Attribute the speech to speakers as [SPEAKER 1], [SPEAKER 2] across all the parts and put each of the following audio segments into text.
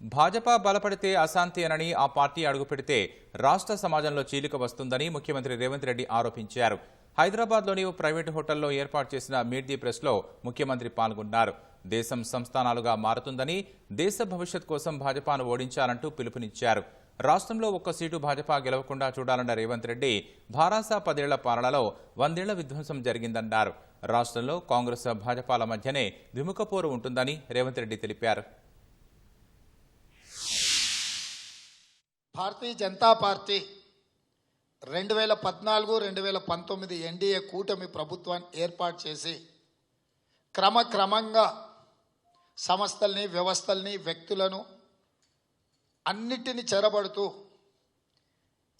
[SPEAKER 1] భాజపా బలపడితే అశాంతి అనని ఆ పార్టీ అడుగుపెడితే రాష్ట్ర సమాజంలో చీలిక వస్తుందని ముఖ్యమంత్రి రేవంత్ రెడ్డి ఆరోపించారు. హైదరాబాద్లోని ఓ ప్రైవేటు హోటల్లో ఏర్పాటు చేసిన మీట్ ది ప్రెస్లో ముఖ్యమంత్రి పాల్గొన్నారు. దేశం సంస్థానాలుగా మారుతుందని దేశ భవిష్యత్ కోసం భాజపాను ఓడించాలంటూ పిలుపునిచ్చారు. రాష్ట్రంలో ఒక్క సీటు భాజపా గెలవకుండా చూడాలన్న రేవంత్ రెడ్డి భారాసా పదేళ్ళ పాలనలో వందేళ్ళ విధ్వంసం జరిగిందన్నారు. రాష్ట్రంలో కాంగ్రెస్ భాజపాల మధ్యనే ద్విముఖ పోరు ఉంటుందని రేవంత్ రెడ్డి తెలిపారు.
[SPEAKER 2] భారతీయ జనతా పార్టీ రెండు వేల పద్నాలుగు రెండు వేల పంతొమ్మిది ఎన్డీఏ కూటమి ప్రభుత్వాన్ని ఏర్పాటు చేసి క్రమక్రమంగా సంస్థల్ని వ్యవస్థల్ని వ్యక్తులను అన్నిటిని చెరబడుతూ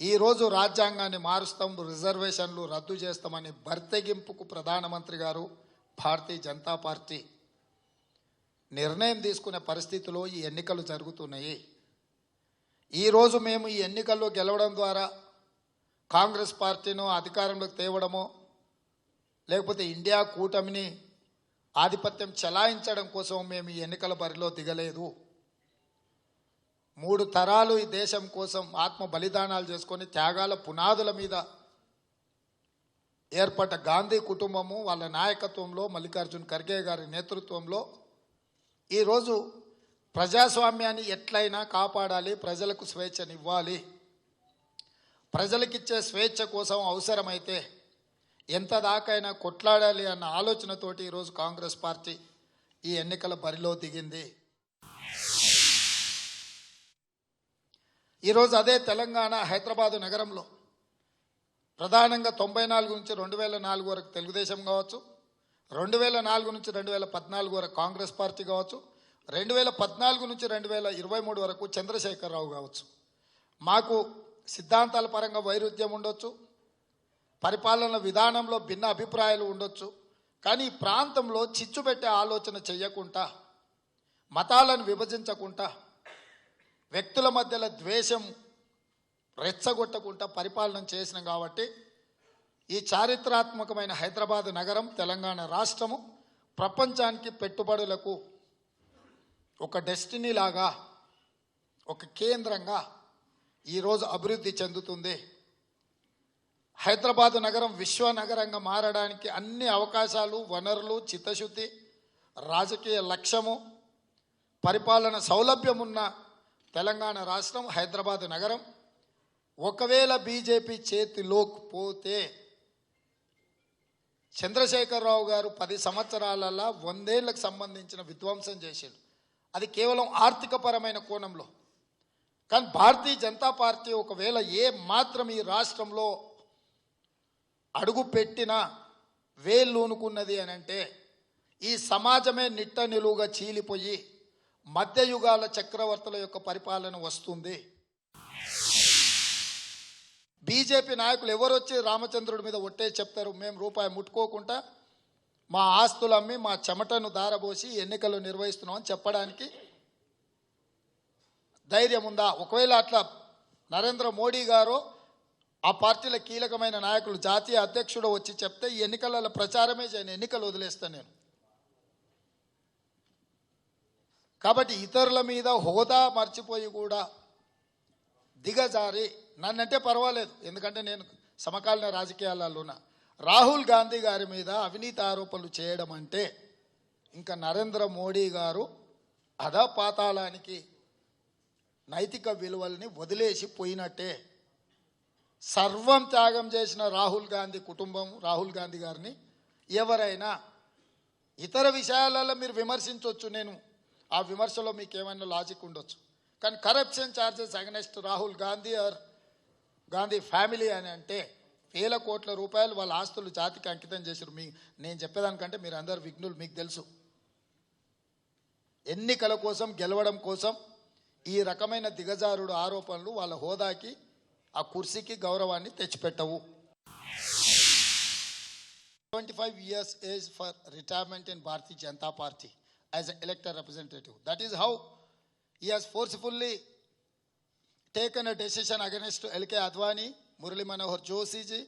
[SPEAKER 2] ఈరోజు రాజ్యాంగాన్ని మారుస్తాం రిజర్వేషన్లు రద్దు చేస్తామని బర్తెగింపుకు ప్రధానమంత్రి గారు భారతీయ జనతా పార్టీ నిర్ణయం తీసుకునే పరిస్థితిలో ఈ ఎన్నికలు జరుగుతున్నాయి. ఈరోజు మేము ఈ ఎన్నికల్లో గెలవడం ద్వారా కాంగ్రెస్ పార్టీను అధికారంలోకి తేవడమో లేకపోతే ఇండియా కూటమిని ఆధిపత్యం చెలాయించడం కోసం మేము ఈ ఎన్నికల బరిలో దిగలేదు. మూడు తరాలు ఈ దేశం కోసం ఆత్మ బలిదానాలు చేసుకొని త్యాగాల పునాదుల మీద ఏర్పడ్డ గాంధీ కుటుంబము వాళ్ళ నాయకత్వంలో మల్లికార్జున్ ఖర్గే గారి నేతృత్వంలో ఈరోజు ప్రజాస్వామ్యాన్ని ఎట్లయినా కాపాడాలి ప్రజలకు స్వేచ్ఛనివ్వాలి. ప్రజలకిచ్చే స్వేచ్ఛ కోసం అవసరమైతే ఎంత దాకైనా కొట్లాడాలి అన్న ఆలోచనతోటి ఈరోజు కాంగ్రెస్ పార్టీ ఈ ఎన్నికల బరిలో దిగింది. ఈరోజు అదే తెలంగాణ హైదరాబాదు నగరంలో ప్రధానంగా తొంభై నాలుగు నుంచి రెండు వేల నాలుగు వరకు తెలుగుదేశం కావచ్చు రెండు వేల నాలుగు నుంచి రెండు వేల పద్నాలుగు వరకు కాంగ్రెస్ పార్టీ కావచ్చు రెండు వేల పద్నాలుగు నుంచి రెండు వేల ఇరవై మూడు వరకు చంద్రశేఖరరావు కావచ్చు. మాకు సిద్ధాంతాల పరంగా వైరుధ్యం ఉండొచ్చు. పరిపాలన విధానంలో భిన్న అభిప్రాయాలు ఉండొచ్చు. కానీ ఈ ప్రాంతంలో చిచ్చు పెట్టే ఆలోచన చెయ్యకుండా మతాలను విభజించకుండా వ్యక్తుల మధ్యలో ద్వేషం రెచ్చగొట్టకుండా పరిపాలన చేసినాం కాబట్టి ఈ చారిత్రాత్మకమైన హైదరాబాద్ నగరం తెలంగాణ రాష్ట్రము ప్రపంచానికి పెట్టుబడులకు ఒక డెస్టినీ లాగా ఒక కేంద్రంగా ఈరోజు అభివృద్ధి చెందుతుంది. హైదరాబాదు నగరం విశ్వ నగరంగా మారడానికి అన్ని అవకాశాలు వనరులు చిత్తశుద్ధి రాజకీయ లక్ష్యము పరిపాలన సౌలభ్యం ఉన్న తెలంగాణ రాష్ట్రం హైదరాబాదు నగరం. ఒకవేళ బీజేపీ చేతిలోకి పోతే చంద్రశేఖరరావు గారు పది సంవత్సరాలలో వందేళ్ళకు సంబంధించిన విధ్వంసం చేశాడు అది కేవలం ఆర్థికపరమైన కోణంలో. కానీ భారతీయ జనతా పార్టీ ఒకవేళ ఏ మాత్రం ఈ రాష్ట్రంలో అడుగు పెట్టినా వేళ్ళూనుకున్నది అని అంటే ఈ సమాజమే నిట్ట నిలువుగా చీలిపోయి మధ్యయుగాల చక్రవర్తుల యొక్క పరిపాలన వస్తుంది. బీజేపీ నాయకులు ఎవరు వచ్చి రామచంద్రుడి మీద ఒట్టే చెప్తారు మేము రూపాయి ముట్టుకోకుండా మా ఆస్తులు అమ్మి మా చెమటను దారబోసి ఎన్నికలు నిర్వహిస్తున్నామని చెప్పడానికి ధైర్యం ఉందా? ఒకవేళ అట్లా నరేంద్ర మోడీ గారు ఆ పార్టీల కీలకమైన నాయకులు జాతీయ అధ్యక్షుడు వచ్చి చెప్తే ఈ ఎన్నికలలో ప్రచారమే చేయను ఎన్నికలు వదిలేస్తాను నేను. కాబట్టి ఇతరుల మీద హోదా మర్చిపోయి కూడా దిగజారి నన్నంటే పర్వాలేదు ఎందుకంటే నేను సమకాలీన రాజకీయాలలో ఉన్నా. రాహుల్ గాంధీ గారి మీద అవినీతి ఆరోపణలు చేయడం అంటే ఇంకా నరేంద్ర మోడీ గారు అధపాతాళానికి నైతిక విలువల్ని వదిలేసి పోయినట్టే. సర్వం త్యాగం చేసిన రాహుల్ గాంధీ కుటుంబం రాహుల్ గాంధీ గారిని ఎవరైనా ఇతర విషయాలలో మీరు విమర్శించవచ్చు నేను. ఆ విమర్శలో మీకు ఏమైనా లాజిక్ ఉండొచ్చు. కానీ corruption charges against Rahul Gandhi or Gandhi family అని అంటే వేల కోట్ల రూపాయలు వాళ్ళ ఆస్తులు జాతికి అంకితం చేశారు. మీ నేను చెప్పేదానికంటే మీరు అందరు విఘ్నులు మీకు తెలుసు. ఎన్నికల కోసం గెలవడం కోసం ఈ రకమైన దిగజారుడు ఆరోపణలు వాళ్ళ హోదాకి ఆ కుర్సీకి గౌరవాన్ని తెచ్చిపెట్టవు. Twenty five years age for retirement in Bharatiya Janata party as a elected representative that is how he has forcefully taken a decision against LK Advani Murali Manohar Joshi ji,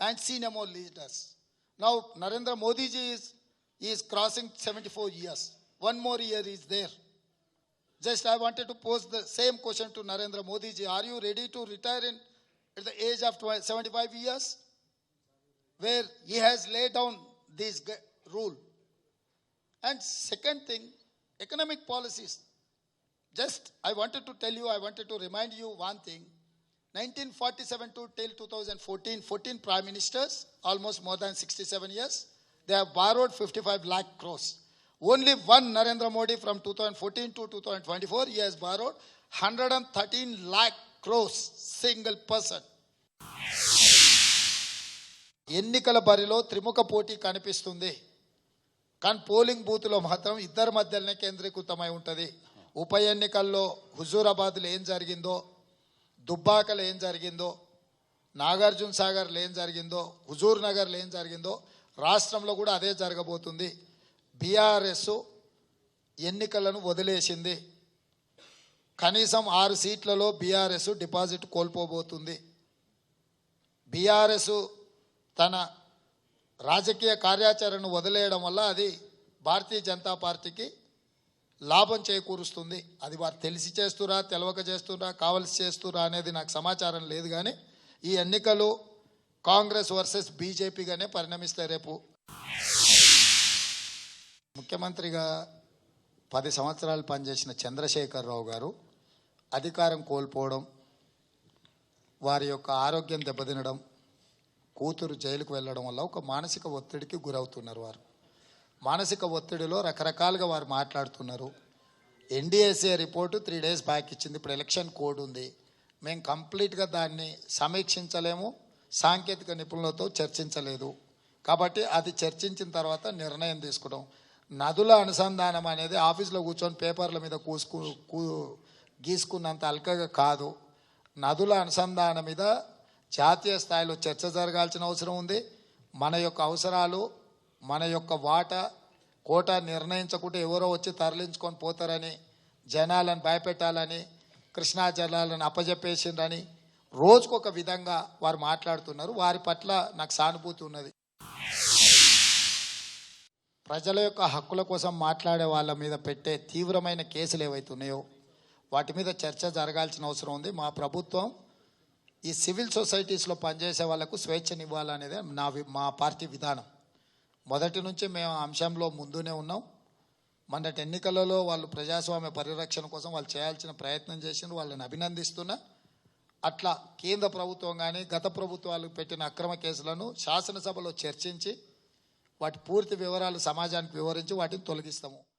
[SPEAKER 2] and more leaders. Now, Narendra Modi ji is, is crossing 74 years. One more year is there. Just I wanted to pose the same question to Narendra Modi ji. Are you ready to retire in at the age of 20 75 years? Where he has laid down this rule. And second thing, economic policies. Just I wanted to tell you, I wanted to remind you one thing. 1947 to till 2014, 14 prime ministers, almost more than 67 years, they have borrowed 55 lakh crores. Only one Narendra Modi from 2014 to 2024, he has borrowed 113 lakh crores, single person. ఎన్నికల బరిలో త్రిముఖ పోటీ కనిపిస్తుంది కానీ polling బూత్లో మాత్రం ఇద్దరి మధ్యలోనే కేంద్రీకృతమై ఉంటుంది ఉప ఎన్నికల్లో హుజూరాబాద్లో ఏం జరిగిందో దుబ్బాకలో ఏం జరిగిందో నాగార్జున సాగర్లో ఏం జరిగిందో హుజూర్ నగర్లో ఏం జరిగిందో రాష్ట్రంలో కూడా అదే జరగబోతుంది. బీఆర్ఎస్ ఎన్నికలను వదిలేసింది. కనీసం ఆరు సీట్లలో బీఆర్ఎస్ డిపాజిట్ కోల్పోబోతుంది. బీఆర్ఎస్ తన రాజకీయ కార్యాచరణను వదిలేయడం వల్ల అది భారతీయ జనతా పార్టీకి లాభం చేకూరుస్తుంది. అది వారు తెలిసి చేస్తురా తెలవక చేస్తురా కావలసి చేస్తురా అనేది నాకు సమాచారం లేదు కానీ ఈ ఎన్నికలు కాంగ్రెస్ వర్సెస్ బీజేపీగానే పరిణమిస్తాయి రేపు. ముఖ్యమంత్రిగా పది సంవత్సరాలు పనిచేసిన చంద్రశేఖరరావు గారు అధికారం కోల్పోవడం వారి యొక్క ఆరోగ్యం దెబ్బతినడం కూతురు జైలుకు వెళ్ళడం వల్ల ఒక మానసిక ఒత్తిడికి గురవుతున్నారు వారు. మానసిక ఒత్తిడిలో రకరకాలుగా వారు మాట్లాడుతున్నారు. NDSA report three days back ఇచ్చింది. ఇప్పుడు ఎలక్షన్ కోడ్ ఉంది. మేము కంప్లీట్గా దాన్ని సమీక్షించలేము. సాంకేతిక నిపుణులతో చర్చించలేదు. కాబట్టి అది చర్చించిన తర్వాత నిర్ణయం తీసుకోవడం నదుల అనుసంధానం అనేది ఆఫీస్లో కూర్చొని పేపర్ల మీద కూసుకు కూ గీసుకున్నంత అల్కగా కాదు. నదుల అనుసంధానం మీద జాతీయ స్థాయిలో చర్చ జరగాల్సిన అవసరం ఉంది. మన యొక్క అవసరాలు మన యొక్క వాటా కోట నిర్ణయించకుంటే ఎవరో వచ్చి తరలించుకొని పోతారని జనాలను భయపెట్టాలని కృష్ణా జలాలను అప్పజెప్పేసిండ్రని రోజుకొక విధంగా వారు మాట్లాడుతున్నారు. వారి పట్ల నాకు సానుభూతి ఉన్నది. ప్రజల యొక్క హక్కుల కోసం మాట్లాడే వాళ్ళ మీద పెట్టే తీవ్రమైన కేసులు ఏవైతే ఉన్నాయో వాటి మీద చర్చ జరగాల్సిన అవసరం ఉంది. మా ప్రభుత్వం ఈ సివిల్ సొసైటీస్లో పనిచేసే వాళ్ళకు స్వేచ్ఛనివ్వాలనేదే నా వి- మా పార్టీ విధానం. మొదటి నుంచి మేము అంశంలో ముందునే ఉన్నాం. మొన్నటి ఎన్నికలలో వాళ్ళు ప్రజాస్వామ్య పరిరక్షణ కోసం వాళ్ళు చేయాల్సిన ప్రయత్నం చేసిండ్రు వాళ్ళని అభినందిస్తున్నా. అట్లా కేంద్ర ప్రభుత్వం కానీ గత ప్రభుత్వాలు పెట్టిన అక్రమ కేసులను శాసనసభలో చర్చించి వాటి పూర్తి వివరాలు సమాజానికి వివరించి వాటిని తొలగిస్తాము.